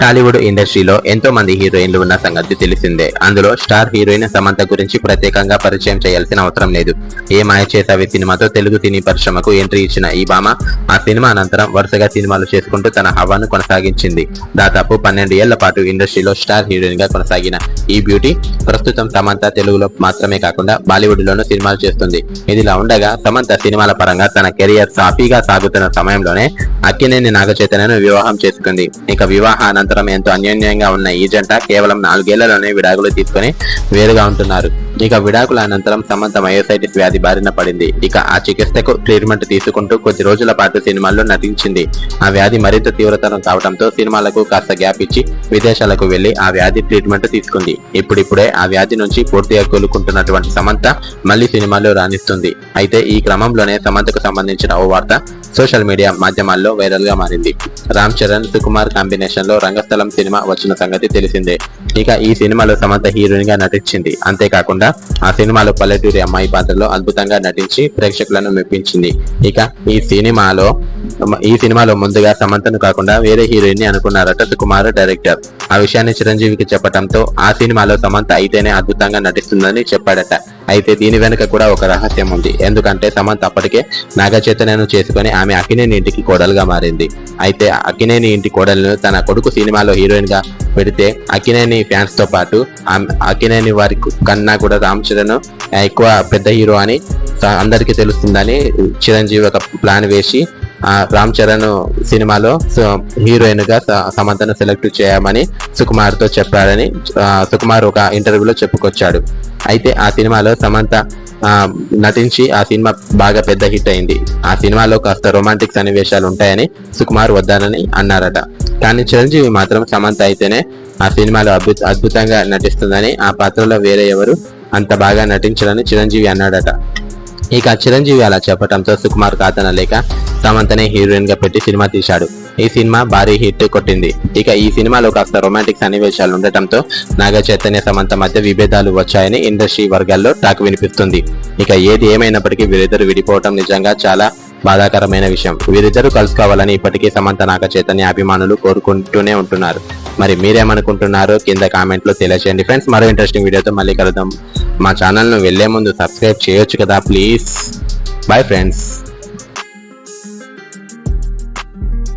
టాలీవుడ్ ఇండస్ట్రీలో ఎంతో మంది హీరోయిన్లు ఉన్న సంగతి తెలిసిందే. అందులో స్టార్ హీరోయిన్ సమంత గురించి ప్రత్యేకంగా పరిచయం చేయాల్సిన అవసరం లేదు. ఏ మాయ చేసావి సినిమాతో తెలుగు సినీ పరిశ్రమకు ఎంట్రీ ఇచ్చిన ఈ భామ ఆ సినిమా అనంతరం వరుసగా సినిమాలు చేసుకుంటూ తన హవాను కొనసాగించింది. దాదాపు పన్నెండు ఏళ్ళ పాటు ఇండస్ట్రీలో స్టార్ హీరోయిన్గా కొనసాగిన ఈ బ్యూటీ ప్రస్తుతం సమంత తెలుగులో మాత్రమే కాకుండా బాలీవుడ్ లోనూ సినిమాలు చేస్తుంది. ఇదిలా ఉండగా సమంత సినిమాల పరంగా తన కెరియర్ సాఫీగా సాగుతున్న సమయంలోనే అక్కినేని నాగచైతన్యను వివాహం చేసుకుంది. ఇక వివాహ అనంతరం ఎంతో అన్యోన్యంగా ఉన్న ఈ జంట కేవలం నాలుగేళ్ళలోనే విడాకులు తీసుకుని వేరుగా ఉంటున్నారు. ఇక విడాకుల అనంతరం సమంత మయోసైటిస్ వ్యాధి బారిన పడింది. ఇక ఆ చికిత్సకు ట్రీట్మెంట్ తీసుకుంటూ కొద్ది రోజుల పాటు సినిమాల్లో నటించింది. ఆ వ్యాధి మరింత తీవ్రతరం కావడంతో సినిమాలకు కాస్త గ్యాప్ ఇచ్చి విదేశాలకు వెళ్ళి ఆ వ్యాధి ట్రీట్మెంట్ తీసుకుంది. ఇప్పుడిప్పుడే ఆ వ్యాధి నుంచి పూర్తిగా కోలుకుంటున్నటువంటి సమంత మళ్ళీ సినిమాల్లో రాణిస్తుంది. అయితే ఈ క్రమంలోనే సమంతకు సంబంధించిన ఓ వార్త సోషల్ మీడియా మాధ్యమాల్లో వైరల్గా మారింది. రామ్ చరణ్ సుకుమార్ కాంబినేషన్లో రంగస్థలం సినిమా వచ్చిన సంగతి తెలిసిందే. ఇక ఈ సినిమాలో సమంత హీరోయిన్గా నటించింది. అంతేకాకుండా ఆ సినిమాలో పల్లెటూరి అమ్మాయి పాత్రలో అద్భుతంగా నటించి ప్రేక్షకులను మెప్పించింది. ఇక ఈ సినిమాలో ఈ సినిమాలో ముందుగా సమంతను కాకుండా వేరే హీరోయిన్ని అనుకున్నారట సుకుమార్ డైరెక్టర్. ఆ విషయాన్ని చిరంజీవికి చెప్పడంతో ఆ సినిమాలో సమంత అయితేనే అద్భుతంగా నటిస్తుందని చెప్పాడట. అయితే దీని వెనుక కూడా ఒక రహస్యం ఉంది. ఎందుకంటే సమంత్ అప్పటికే నాగచైతన్యను చేసుకుని ఆమె అకినేని ఇంటికి కోడలుగా మారింది. అయితే అకినేని ఇంటి కోడలను తన కొడుకు సినిమాలో హీరోయిన్గా పెడితే అకినేని ఫ్యాన్స్తో పాటు ఆమె- అకినేని వారి కన్నా కూడా రామ్ చరణ్ ఎక్కువ పెద్ద హీరో అని అందరికీ తెలుస్తుందని చిరంజీవి ఒక ప్లాన్ వేసి రామ్ చరణ్ సినిమాలో హీరోయిన్గా సమంతను సెలెక్ట్ చేయమని సుకుమార్తో చెప్పాడని సుకుమార్ ఒక ఇంటర్వ్యూలో చెప్పుకొచ్చాడు. అయితే ఆ సినిమాలో సమంత నటించి ఆ సినిమా బాగా పెద్ద హిట్ అయింది. ఆ సినిమాలో కాస్త రొమాంటిక్ సన్నివేశాలు ఉంటాయని సుకుమార్ వద్దానని అన్నారట. కానీ చిరంజీవి మాత్రం సమంత అయితేనే ఆ సినిమాలో అద్భుత అద్భుతంగా నటిస్తుందని ఆ పాత్రలో వేరే ఎవరు అంత బాగా నటించాలని చిరంజీవి అన్నాడట. ఇక చిరంజీవి అలా చెప్పడంతో సుకుమార్ కాదనలేక సమంతనే హీరోయిన్గా పెట్టి సినిమా తీశాడు. ఈ సినిమా భారీ హిట్ కొట్టింది. ఇక ఈ సినిమాలో కాస్త రొమాంటిక్ సన్నివేశాలు ఉండటంతో నాగ చైతన్య సమంత మధ్య విభేదాలు వచ్చాయని ఇండస్ట్రీ వర్గాల్లో టాక్ వినిపిస్తుంది. ఇక ఏది ఏమైనప్పటికీ వీరిద్దరు విడిపోవటం నిజంగా చాలా బాధాకరమైన విషయం. వీరిద్దరూ కలుసుకోవాలని ఇప్పటికీ సమంత నాగ చైతన్య అభిమానులు కోరుకుంటూనే ఉంటున్నారు. మరి మీరేమనుకుంటున్నారో కింద కామెంట్లో తెలియచేయండి. ఫ్రెండ్స్ మరో ఇంట్రెస్టింగ్ వీడియోతో మళ్ళీ కలుద్దాం. మా ఛానల్ను వెళ్ళే ముందు సబ్స్క్రైబ్ చేయొచ్చు కదా ప్లీజ్. Bye friends.